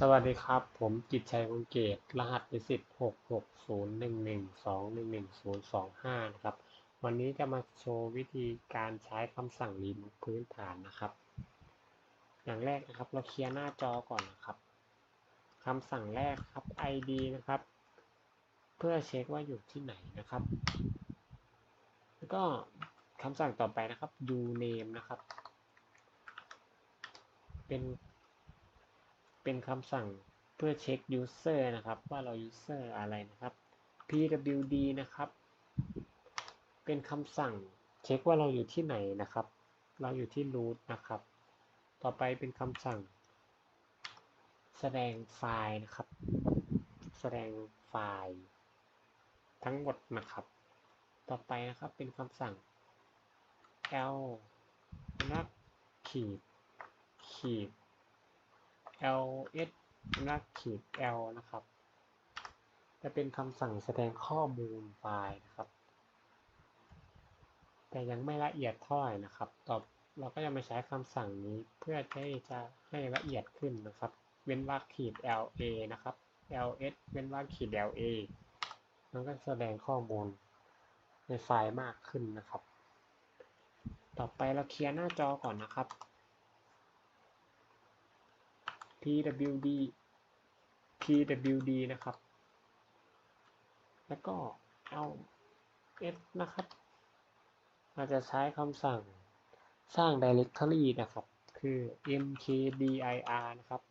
สวัสดีครับ ผมกิตชัยคงเกต รหัสนิสิต6 6 0 1 1 2 1 1 0 2 5นะครับ วันนี้จะมาโชว์วิธีการใช้คำสั่งรีมูฟพื้นฐานนะครับ อย่างแรกนะครับ เราเคลียร์หน้าจอก่อนนะครับคำสั่งแรกครับ ID นะครับ เพื่อเช็คว่าอยู่ที่ไหนนะครับ แล้วก็คำสั่งต่อไปนะครับ uname นะครับ เป็น เป็นคำสั่งเพื่อเช็ค user นะครับ ว่าเรา user อะไรนะครับ pwd นะครับ เป็นคำสั่งเช็คว่าเราอยู่ที่ไหนนะครับ เราอยู่ที่ root นะครับ ต่อไปเป็นคำสั่ง แสดงไฟล์นะครับ แสดงไฟล์ทั้งหมดนะครับ ต่อไปนะครับเป็นคำสั่ง l นักขีดขีด ls นักขีด l นะครับ จะเป็นคำสั่งแสดงข้อมูลไฟล์นะครับ แต่ยังไม่ละเอียดเท่าไหร่นะครับ ต่อเราก็จะมาใช้คำสั่งนี้เพื่อที่จะให้ละเอียดขึ้นนะครับ เว้นวรรคขีด la นะครับ ls เว้นวรรคขีด la มันก็แสดงข้อมูลในไฟล์มากขึ้นนะครับ ต่อไปเราเคลียร์หน้าจอก่อนนะครับ pwd pwd นะครับ แล้วก็ ls นะครับเราจะใช้คำสั่งสร้าง directory นะครับ คือ mkdir นะครับ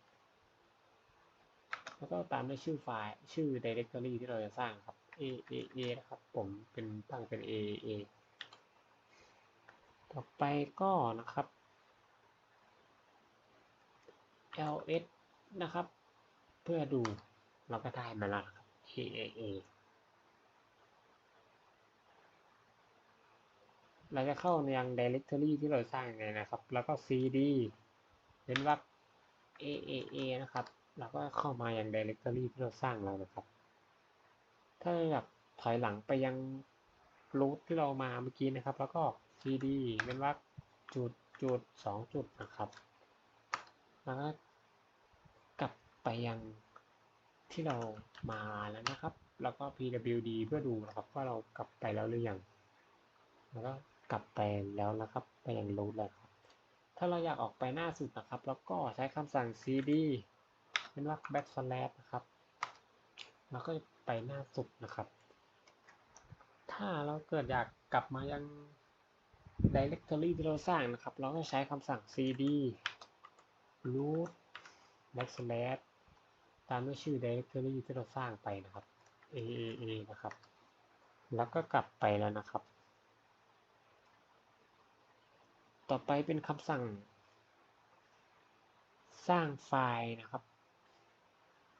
แล้วก็ตามด้วยชื่อไฟล์ชื่อ directory ที่เราจะสร้างครับ aaa นะครับ ผมเป็นตั้งเป็น aaa ต่อไปก็นะครับ ls นะครับ เพื่อดูเราก็ได้มาแล้วนะครับ aaa เราจะเข้าในยัง directory ที่เราสร้างไงนะครับ แล้วก็ cd เว้นวรรค aaa นะครับเราก็เข้ามายัง directory ที่เราสร้างแล้วนะครับ ถ้าอยากถอยหลังไปยัง root ที่เรามาเมื่อกี้นะครับ แล้วก็ cd เว้นวรรคจุดจุดสองจุดนะครับ แล้วก็กลับไปยังที่เรามาแล้วนะครับ แล้วก็ pwd เพื่อดูนะครับว่าเรากลับไปแล้วหรือยัง แล้วก็กลับไปแล้วนะครับ ไปยัง root แล้วครับ ถ้าเราอยากออกไปหน้าสุดนะครับ แล้วก็ใช้คำสั่ง cd เป็นวรรค backslash นะครับ แล้วก็ไปหน้าสุดนะครับ ถ้าเราเกิดอยากกลับมายัง directory ที่เราสร้างนะครับ เราก็ใช้คำสั่ง cd root backslash ตามด้วยชื่อ directory ที่เราสร้างไปนะครับ aaa นะครับ แล้วก็กลับไปแล้วนะครับ ต่อไปเป็นคำสั่ง สร้างไฟล์นะครับ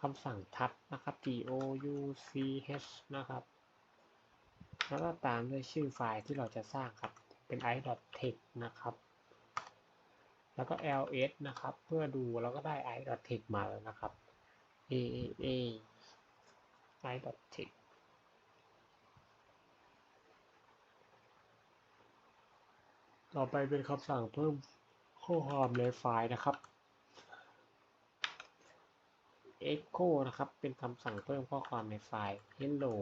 คำสั่งทัดนะครับ touch นะครับ แล้วก็ตามด้วยชื่อไฟล์ที่เราจะสร้างครับ เป็น i.text นะครับ แล้วก็ ls นะครับ เพื่อดูแล้วก็ได้ i.text มาแล้วนะครับ aaa i.text ต่อไปเป็นคำสั่งเพิ่มข้อความในไฟล์นะครับ echo นะครับ เป็นคำสั่งเพิ่มข้อความในไฟล์ hello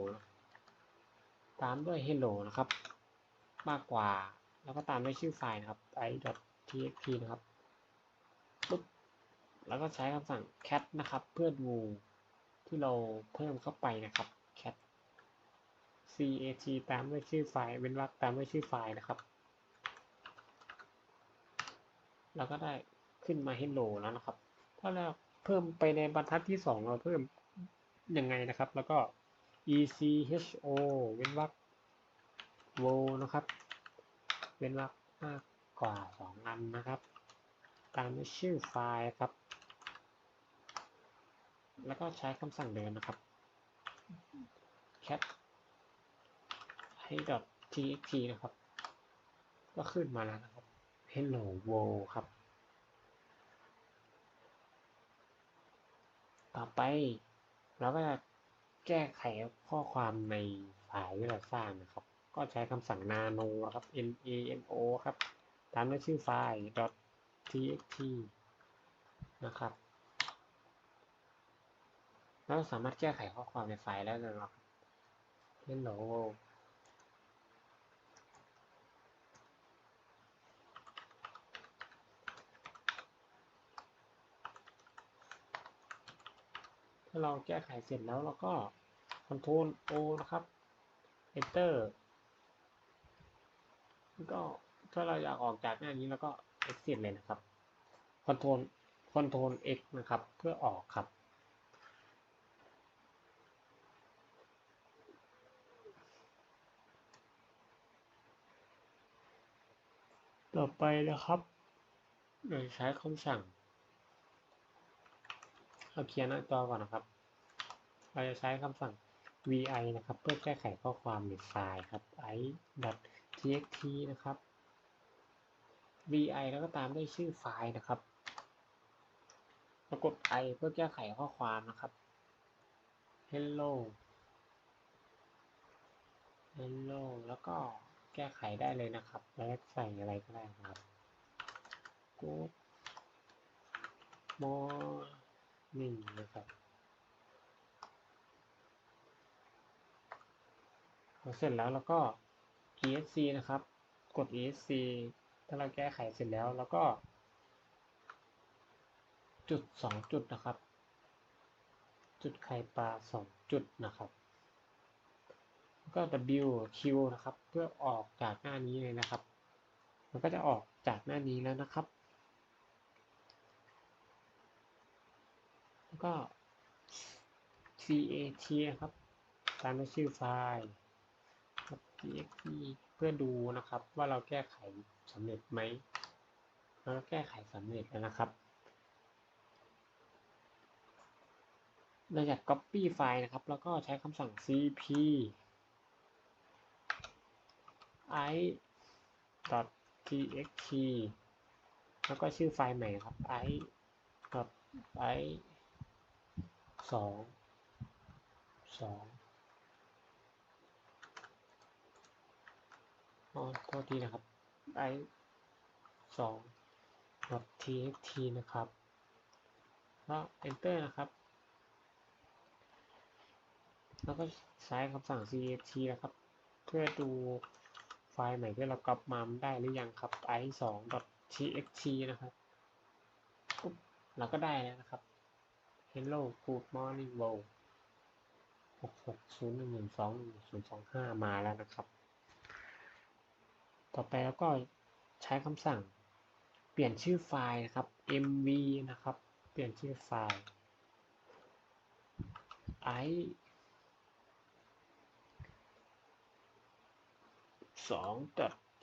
ตามด้วย hello นะครับ มากกว่า แล้วก็ตามด้วยชื่อไฟล์นะครับ .txt นะครับปุ๊บแล้วก็ใช้คำสั่ง cat นะครับ เพื่อดูที่เราเพิ่มเข้าไปนะครับ cat cat ตามด้วยชื่อไฟล์เว้นวรรคตามด้วยชื่อไฟล์นะครับ แล้วก็ได้ขึ้นมา hello แล้วนะครับ ถ้าเราเพิ่มไปในบรรทัดที่สองเราเพิ่มยังไงนะครับ แล้วก็ echo เว้นวรรค w นะครับ เว้นวรรคมา กว่าสองอันนะครับ ตามด้วยชื่อไฟล์ครับ แล้วก็ใช้คำสั่งเดิมนะครับ cat ให้ .txt นะครับ ก็ขึ้นมาแล้วนะครับ hello world ครับ ต่อไปเราก็จะแก้ไขข้อความในไฟล์ที่เราสร้างนะครับ ก็ใช้คำสั่ง nano ครับ nano ครับ ตามด้วยชื่อไฟล์ .txt นะครับ เราสามารถแก้ไขข้อความในไฟล์ได้เลยนะครับ Hello ถ้าเราแก้ไขเสร็จแล้วเราก็ Ctrl O นะครับ Enter แล้วก็ ถ้าเราอยากออกจากหน้านี้แล้วก็ Exit เลยนะครับ Ctrl Ctrl X นะครับ เพื่อออกครับ ต่อไปนะครับเราจะใช้คำสั่งเอาเคลียร์หน้าจอก่อนนะครับ เราจะใช้คำสั่ง vi นะครับ เพื่อแก้ไขข้อความในไฟล์ครับ i.txt นะครับ vi แล้วก็ตามด้วยชื่อไฟล์นะครับแล้วกด i เพื่อแก้ไขข้อความนะครับ hello hello แล้วก็แก้ไขได้เลยนะครับ แล้วใส่อะไรก็ได้นะครับ good morning นะครับพอเสร็จแล้วแล้วก็ esc นะครับ กด esc ถ้าเราแก้ไขเสร็จแล้วแล้วก็ จุดสองจุดนะครับ จุดไข่ปลาสองจุดนะครับแล้วก็ w q นะครับ เพื่อออกจากหน้านี้เลยนะครับ มันก็จะออกจากหน้านี้แล้วนะครับ แล้วก็ cat ครับ ตามด้วยชื่อไฟล์ txt เพื่อดูนะครับว่าเราแก้ไขสำเร็จไหมแล้วก็แก้ไขสำเร็จแล้วนะครับเราอยาก copy ไฟล์นะครับ แล้วก็ใช้คำสั่ง cp i .txt แล้วก็ชื่อไฟล์ใหม่ครับ i i สองสอง อ๋อโทษทีนะครับ i สอง .txt นะครับแล้ว enter นะครับ แล้วก็ใช้คำสั่ง cat นะครับ เพื่อดูไฟล์ใหม่ที่เรากลับมาได้หรือยังครับ i สอง .txt นะครับเราก็ได้แล้วนะครับ hello good morning world หกหกศูนย์หนึ่งหนึ่งสองหนึ่งศูนย์สองห้ามาแล้วนะครับ ต่อไปแล้วก็ใช้คำสั่ง เปลี่ยนชื่อไฟล์นะครับ mv นะครับ เปลี่ยนชื่อไฟล์ i สอง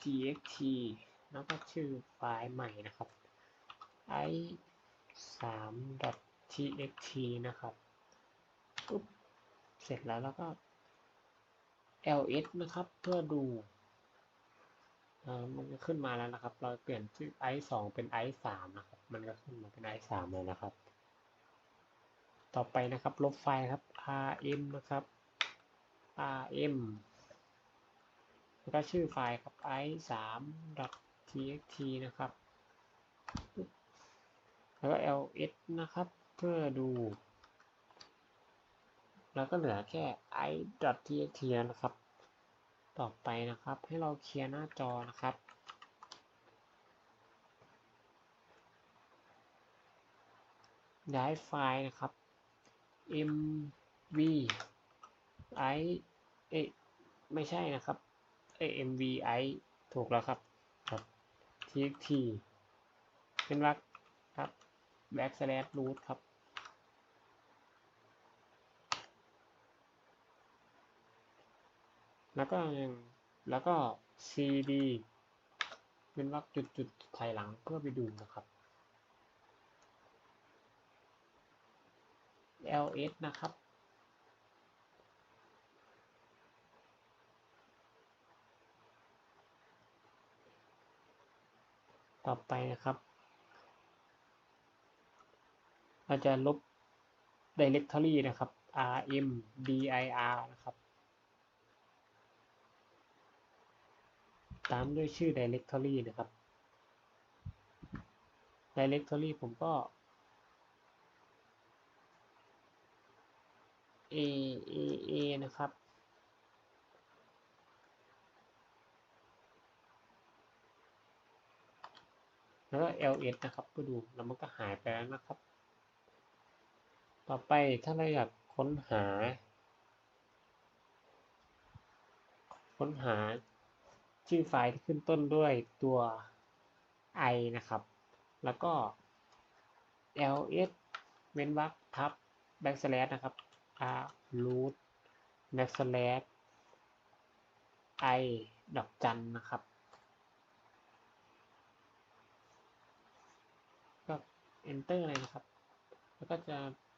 .txt แล้วก็ชื่อไฟล์ใหม่นะครับ i สาม .txt นะครับปุ๊บเสร็จแล้วแล้วก็ ls นะครับ เพื่อดู มันก็ขึ้นมาแล้วนะครับ เราเปลี่ยนชื่อ i สองเป็น i สามนะครับ มันก็ขึ้นมาเป็น i สามเลยนะครับ ต่อไปนะครับ ลบไฟล์ครับ rm นะครับ rm แล้วก็ชื่อไฟล์ครับ i สาม .txt นะครับ แล้วก็ ls นะครับ เพื่อดู แล้วก็เหลือแค่ i.txt นะครับ ต่อไปนะครับ ให้เราเคลียร์หน้าจอนะครับ ย้ายไฟล์นะครับ mv i เอ๊ะไม่ใช่นะครับเอ mv i ถูกแล้วครับครับ txt เป็นวรรคครับ backslash root ครับ แล้วก็ยังแล้วก็ cd เป็นวรรคจุดจุดถอยหลังเพื่อไปดูนะครับ ls นะครับต่อไปนะครับ เราจะลบ directory นะครับ rm dir นะครับ ตามด้วยชื่อ directory นะครับ directory ผมก็ A A A นะครับ แล้วก็ ls นะครับก็ดูแล้วมันก็หายไปแล้วนะครับ ต่อไปถ้าเราอยากค้นหา ค้นหา ชื่อไฟล์ที่ขึ้นต้นด้วยตัว i นะครับ แล้วก็ ls เว้นวรรคทับ backslash นะครับ r root backslash i ดอกจันนะครับ ก็ enter เลยนะครับ แล้วก็จะ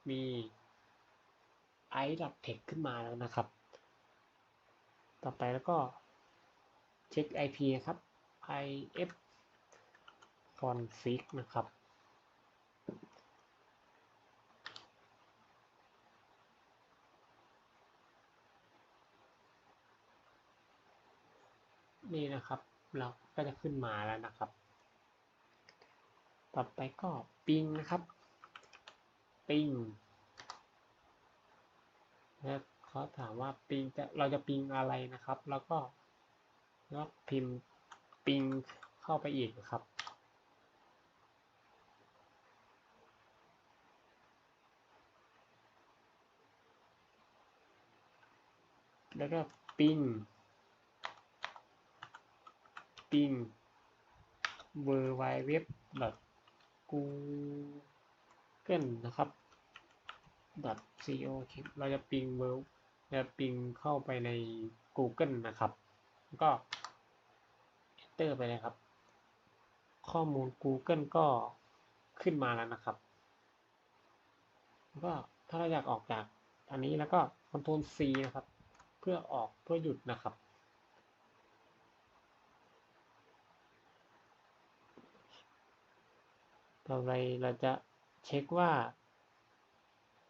มี i.text ขึ้นมาแล้วนะครับ ต่อไปแล้วก็ เช็ค IP ครับ if config นะครับ นี่นะครับ เราก็จะขึ้นมาแล้วนะครับ ต่อไปก็ปิงนะครับปิงนะเขาถามว่าปิงจะเราจะปิงอะไรนะครับ แล้วก็ แล้วพิมพ์ปิงเข้าไปอีกนะครับ แล้วก็ปิงปิง w w w google นะครับ co เราจะปิงเวลจะปิงเข้าไปใน Google นะครับ ก็ enter ไปเลยครับ ข้อมูล Google ก็ขึ้นมาแล้วนะครับแล้วก็ถ้าเราอยากออกจากอันนี้แล้วก็ Ctrl C นะครับ เพื่อออกเพื่อหยุดนะครับต่อไปเราจะเช็คว่า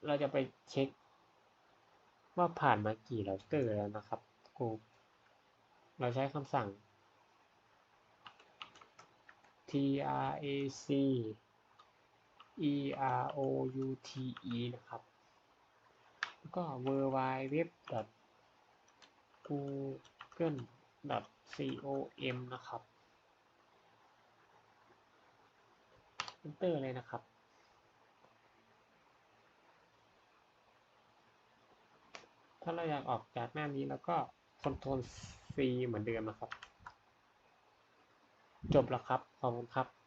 เราจะไปเช็ค ว่าผ่านมากี่เราเตอร์แล้วนะครับกูเราใช้คำสั่ง trac eroute นะครับ แล้วก็ w w w google com นะครับ enter เลยนะครับ ถ้าเราอยากออกจากหน้านี้แล้วก็ Ctrl C เหมือนเดิมนะครับ จบแล้วครับ ขอบคุณครับ